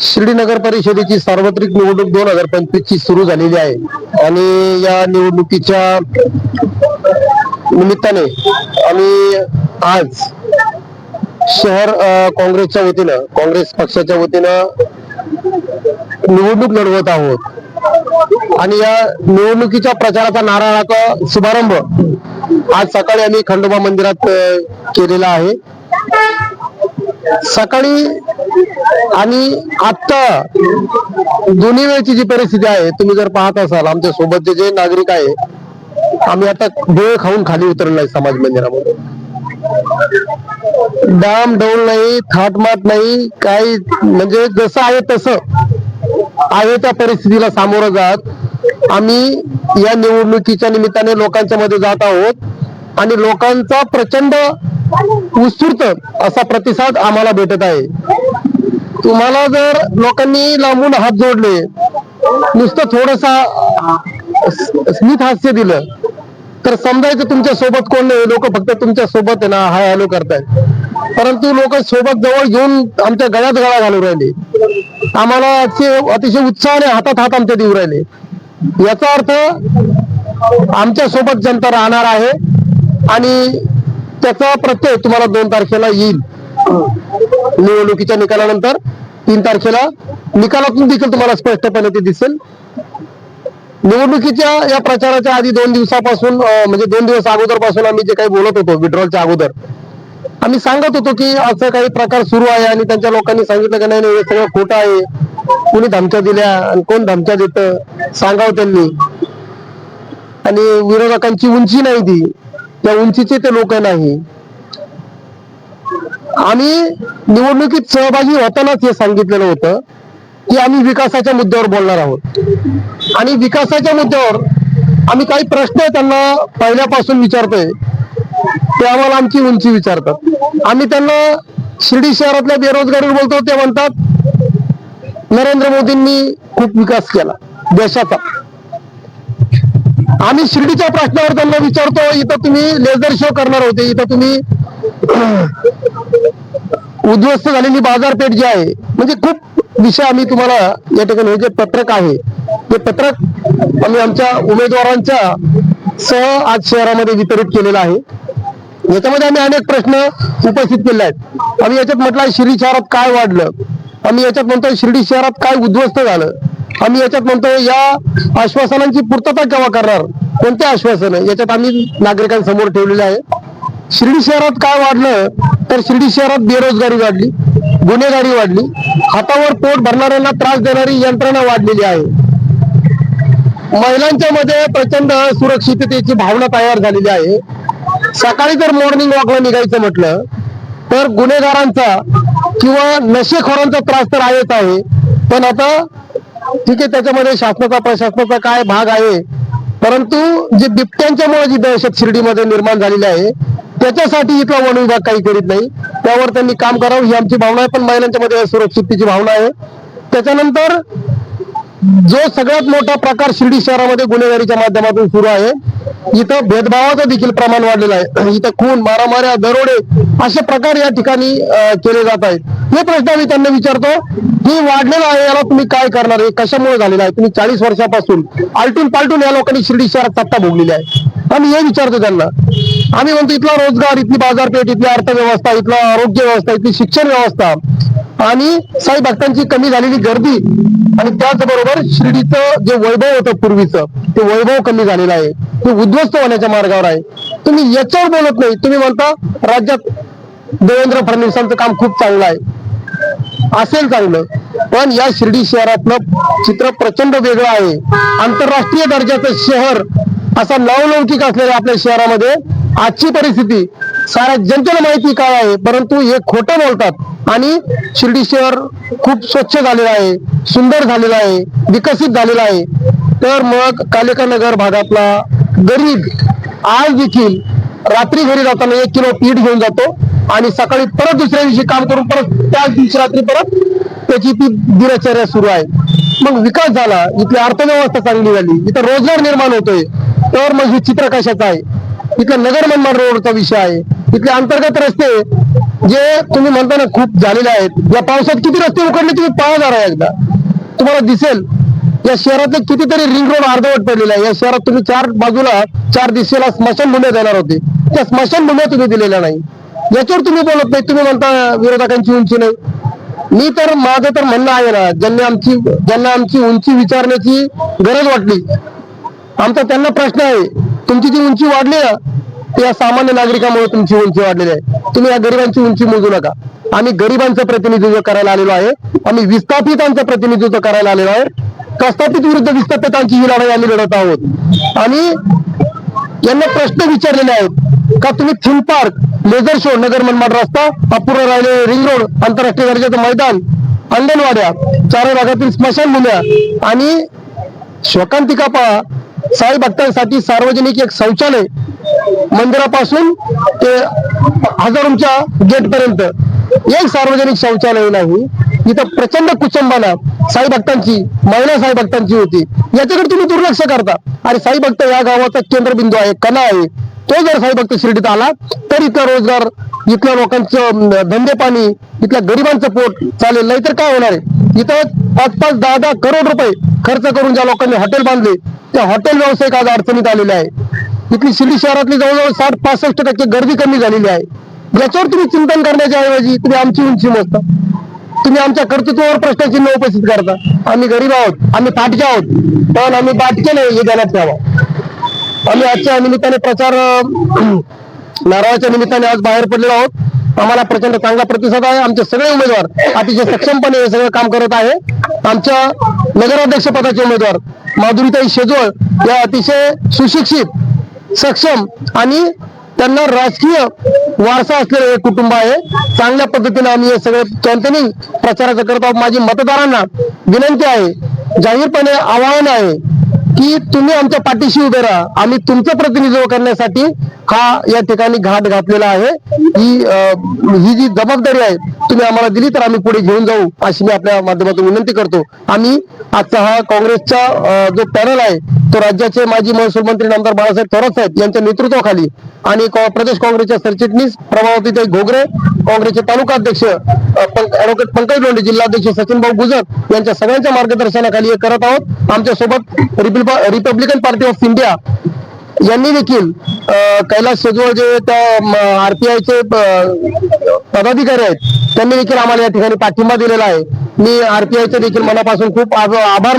शिर्डी नगर परिषदेची सार्वत्रिक निवडणूक दोन हजार पंचवीस ची सुरू झालेली आहे. आणि या निवडणुकीच्या निमित्ताने आम्ही आज शहर काँग्रेसच्या वतीनं काँग्रेस पक्षाच्या वतीनं निवडणूक लढवत आहोत. आणि या निवडणुकीच्या प्रचाराचा नारळाचा शुभारंभ आज सकाळी आम्ही खंडोबा मंदिरात केलेला आहे. सकाळी आणि आता दोन्ही वेळची जी परिस्थिती आहे तुम्ही जर पाहत असाल आमच्या सोबतचे जे नागरिक आहे आम्ही आता डोळे खाऊन खाली उतरलो आहे समाज मंदिरामध्ये डाम डौल नाही थाटमाट नाही काही म्हणजे जसं आहे तसं आहे त्या परिस्थितीला सामोरं जात. आम्ही या निवडणुकीच्या निमित्ताने लोकांच्या मध्ये जात आहोत आणि लोकांचा प्रचंड उत्स्फूर्त असा प्रतिसाद आम्हाला भेटत आहे. तुम्हाला जर लोकांनी लांबून हात जोडले नुसतं थोडसा स्मित हास्य दिलं तर समजायचं तुमच्यासोबत कोण नाही लोक फक्त तुमच्यासोबत आहे ना हाय हॅलो करतायत. परंतु लोक सोबत जवळ घेऊन आमच्या गळ्यात गळा घालून राहिले. आम्हाला अतिशय उत्साहाने हातात हात आमच्या देऊ राहिले. याचा अर्थ आमच्यासोबत जनता राहणार आहे आणि त्याचा प्रत्यय तुम्हाला दोन तारखेला येईल. निवडणुकीच्या निकालानंतर तीन तारखेला निकालातून देखील तुम्हाला स्पष्टपणे ते दिसेल. निवडणुकीच्या या प्रचाराच्या आधी दोन दिवसापासून म्हणजे दोन दिवस अगोदरपासून आम्ही जे काही बोलत होतो विड्रॉलच्या अगोदर आम्ही सांगत होतो की असं काही प्रकार सुरू आहे आणि त्यांच्या लोकांनी सांगितलं की नाही हे सगळं खोटं आहे. कुणी धमक्या दिल्या आणि कोण धमक्या देत? सांगावं त्यांनी. आणि विरोधकांची उंची नाही ती. त्या उंचीचे ते लोक नाही. आम्ही निवडणुकीत सहभागी होतानाच हे सांगितलेलं होतं की आम्ही विकासाच्या मुद्द्यावर बोलणार आहोत. आणि विकासाच्या मुद्द्यावर आम्ही काही प्रश्न त्यांना पहिल्यापासून विचारतोय ते आम्हाला आमची उंची विचारतात. आम्ही त्यांना शिर्डी शहरातल्या बेरोजगारीवर बोलतो ते म्हणतात नरेंद्र मोदींनी खूप विकास केला देशाचा. आम्ही शिर्डीच्या प्रश्नावर त्यांना विचारतो इथं तुम्ही लेझर शो करणार होते इथं तुम्ही उद्ध्वस्त झालेली बाजारपेठ जी आहे म्हणजे खूप विषय आम्ही तुम्हाला या ठिकाणी हे जे पत्रक आहे ते पत्रक आम्ही आमच्या उमेदवारांच्या सह आज शहरामध्ये वितरित केलेलं आहे. याच्यामध्ये आम्ही अनेक प्रश्न उपस्थित केले आहेत. आम्ही याच्यात म्हटलं शिर्डी शहरात काय वाढलं? आम्ही याच्यात म्हणतो शिर्डी शहरात काय उद्ध्वस्त झालं? आम्ही याच्यात म्हणतो या आश्वासनांची पूर्तता केव्हा करणार? कोणते आश्वासन? याच्यात आम्ही नागरिकांसमोर ठेवलेले आहे. शिर्डी शहरात काय वाढलं तर शिर्डी शहरात बेरोजगारी वाढली गुन्हेगारी वाढली हातावर पोट भरणाऱ्यांना त्रास देणारी यंत्रणा वाढलेली आहे. महिलांच्या मध्ये प्रचंड सुरक्षिततेची भावना तयार झालेली आहे. सकाळी जर मॉर्निंग वॉकला निघायचं म्हटलं तर गुन्हेगारांचा किंवा नशेखोरांचा त्रास तर आहेच आहे. पण आता ठीक आहे त्याच्यामध्ये शासनाचा प्रशासनाचा काय भाग आहे? परंतु जे बिबट्यांच्यामुळे जी दहशत शिर्डीमध्ये निर्माण झालेली आहे त्याच्यासाठी इथला वन विभाग काही करीत नाही. त्यावर त्यांनी काम करावं ही आमची भावना आहे पण महिलांच्या मध्ये सुरक्षिततेची भावना आहे. त्याच्यानंतर जो सगळ्यात मोठा प्रकार शिर्डी शहरामध्ये गुन्हेगारीच्या माध्यमातून सुरू आहे इथं भेदभावाचं देखील प्रमाण वाढलेलं आहे. इथं खून मारामाऱ्या दरोडे असे प्रकार या ठिकाणी केले जात आहेत. हे प्रश्न आम्ही त्यांना विचारतो की वाढलेलं आहे याला तुम्ही काय करणार? आहे कशामुळे झालेलं आहे? तुम्ही चाळीस वर्षापासून आलटून पालटून या लोकांनी शिर्डी शहरात सत्ता भोगलेली आहे. आम्ही हे विचारतो त्यांना. आम्ही म्हणतो इथला रोजगार इथली बाजारपेठ इथली अर्थव्यवस्था इथला आरोग्य व्यवस्था इथली शिक्षण व्यवस्था आणि साई भक्तांची कमी झालेली गर्दी आणि त्याचबरोबर शिर्डीचं जे वैभव होतं पूर्वीचं ते वैभव कमी झालेलं आहे. ते उद्ध्वस्त होण्याच्या मार्गावर आहे. तुम्ही याच्यावर बोलत नाही. तुम्ही म्हणता राज्यात देवेंद्र फडणवीसांचं काम खूप चांगलं आहे. असेल चांगलं. पण या शिर्डी शहरातलं चित्र प्रचंड वेगळं आहे. आंतरराष्ट्रीय दर्जाचं शहर असा नावलौकिक असलेल्या आपल्या शहरामध्ये आजची परिस्थिती साऱ्या जनतेला माहिती काय आहे परंतु हे खोटं बोलतात. आणि शिर्डी शहर खूप स्वच्छ झालेलं आहे सुंदर झालेलं आहे विकसित झालेलं आहे. तर मग कालिका नगर भागातला गरीब आज देखील रात्री घरी जाताना एक किलो पीठ घेऊन जातो आणि सकाळी परत दुसऱ्या दिवशी काम करून परत त्याच दिवशी रात्री परत त्याची ती दिनचर्या सुरू आहे. मग विकास झाला इथली अर्थव्यवस्था चांगली झाली इथं रोजगार निर्माण होतोय. तर मग हे चित्र कशाचं आहे? इथला नगर मनमाड रोडचा विषय आहे. इथले अंतर्गत रस्ते जे तुम्ही म्हणता ना खूप झालेले आहेत. या पावसात किती रस्ते उकडले तुम्ही पाहा जरा एकदा. तुम्हाला दिसेल. या शहरातले कितीतरी रिंग रोड अर्धवट पडलेला आहे. या शहरात तुम्ही चार बाजूला चार दिशेला स्मशानभूम्या देणार होते. त्या स्मशानभूम्या तुम्ही दिलेल्या नाही. याच्यावर तुम्ही बोलत नाही. तुम्ही म्हणता विरोधकांची उंची नाही. मी तर माझं तर म्हणणं आहे ना ज्यांनी आमची ज्यांना आमची उंची विचारण्याची गरज वाटली. आमचा त्यांना प्रश्न आहे. तुमची जी उंची वाढली ना या सामान्य नागरिकांमुळे तुमची उंची वाढलेली आहे. तुम्ही या गरिबांची उंची मोजू नका. आम्ही गरिबांचं प्रतिनिधित्व करायला आलेलो आहे. आम्ही विस्थापितांचं प्रतिनिधित्व करायला आलेलो आहे. प्रस्थापित विरुद्ध विस्थापितांची ही लढाई आम्ही लढत आहोत. आणि यांना प्रश्न विचारलेले आहेत का तुम्ही theme park laser show Nagar Manmad रस्ता अपूर्ण राहिलेले रिंग रोड आंतरराष्ट्रीय दर्जाचं मैदान अंगणवाड्या चार भागातील स्मशानभूम्या आणि शोकांतिका पहा साई भक्तांसाठी सार्वजनिक एक शौचालय मंदिरापासून ते हजारोंच्या गेट पर्यंत एक सार्वजनिक शौचालय नाही. इथं प्रचंड कुचंबाना साई भक्तांची महिला साई भक्तांची होती. याच्याकडे तुम्ही दुर्लक्ष करता. आणि साई भक्त या गावाचा केंद्रबिंदू आहे कणा आहे. तो जर साई भक्त शिर्डीत आला तर इथला रोजगार इथल्या लोकांचं धंदे पाणी इथल्या गरिबांचं पोट चालेल. नाही तर काय होणार आहे? इथं पाच पाच दहा दहा करोड रुपये खर्च करून ज्या लोकांनी हॉटेल बांधले त्या हॉटेल व्यावसायिक आज अडचणीत आलेले आहे. इथली शिर्डी शहरातली जवळजवळ साठ पासष्ट टक्के गर्दी कमी झालेली आहे. याच्यावर तुम्ही चिंतन करण्याच्या ऐवजी तुम्ही आमची उंची मोजता. तुम्ही आमच्या कर्तृत्वावर प्रश्नचिन्ह उपस्थित करता. आम्ही गरीब आहोत आम्ही फाटके आहोत पण आम्ही बाटके नाही हे ध्यानात ठेवा. आम्ही आजच्या निमित्ताने प्रचार नारळाच्या निमित्ताने आज बाहेर पडलेलो आहोत. आम्हाला प्रचंड चांगला प्रतिसाद आहे. आमचे सगळे उमेदवार अतिशय सक्षमपणे हे सगळं काम करत आहे. आमच्या नगराध्यक्ष पदाचे उमेदवार माधुरीताई शेजवळ या अतिशय सुशिक्षित सक्षम आणि त्यांना राजकीय वारसा असलेलं एक कुटुंब आहे. चांगल्या पद्धतीने आम्ही हे सगळे कॅम्पेनिंग प्रचाराचं करत आहोत. माझी मतदारांना विनंती आहे जाहीरपणे आवाहन आहे की तुम्ही आमच्या पाठीशी उभे राहा. आम्ही तुमचं प्रतिनिधित्व करण्यासाठी हा या ठिकाणी घाट घातलेला आहे. ही अं, ही जी जबाबदारी आहे तुम्ही आम्हाला दिली तर आम्ही पुढे घेऊन जाऊ अशी मी आपल्या माध्यमातून विनंती करतो. आम्ही आजचा हा काँग्रेसचा जो पॅनल आहे तो राज्याचे माजी महसूल मंत्री नामदार बाळासाहेब थोरात साहेब यांच्या नेतृत्वाखाली आणि प्रदेश काँग्रेसच्या सरचिटणीस प्रभावतीताई घोगरे काँग्रेसचे तालुका अध्यक्ष ऍडव्होकेट पंकज लोंढे जिल्हाध्यक्ष सचिन भाऊ गुजर यांच्या सगळ्यांच्या मार्गदर्शनाखाली हे करत आहोत. आमच्यासोबत रिपब्लिकन पार्टी ऑफ इंडिया यांनी देखील कैलास सजवळ जे त्या आरपीआयचे पदाधिकारी आहेत त्यांनी देखील आम्हाला या ठिकाणी पाठिंबा दिलेला आहे. मी आरपीआयचे देखील मनापासून खूप आभार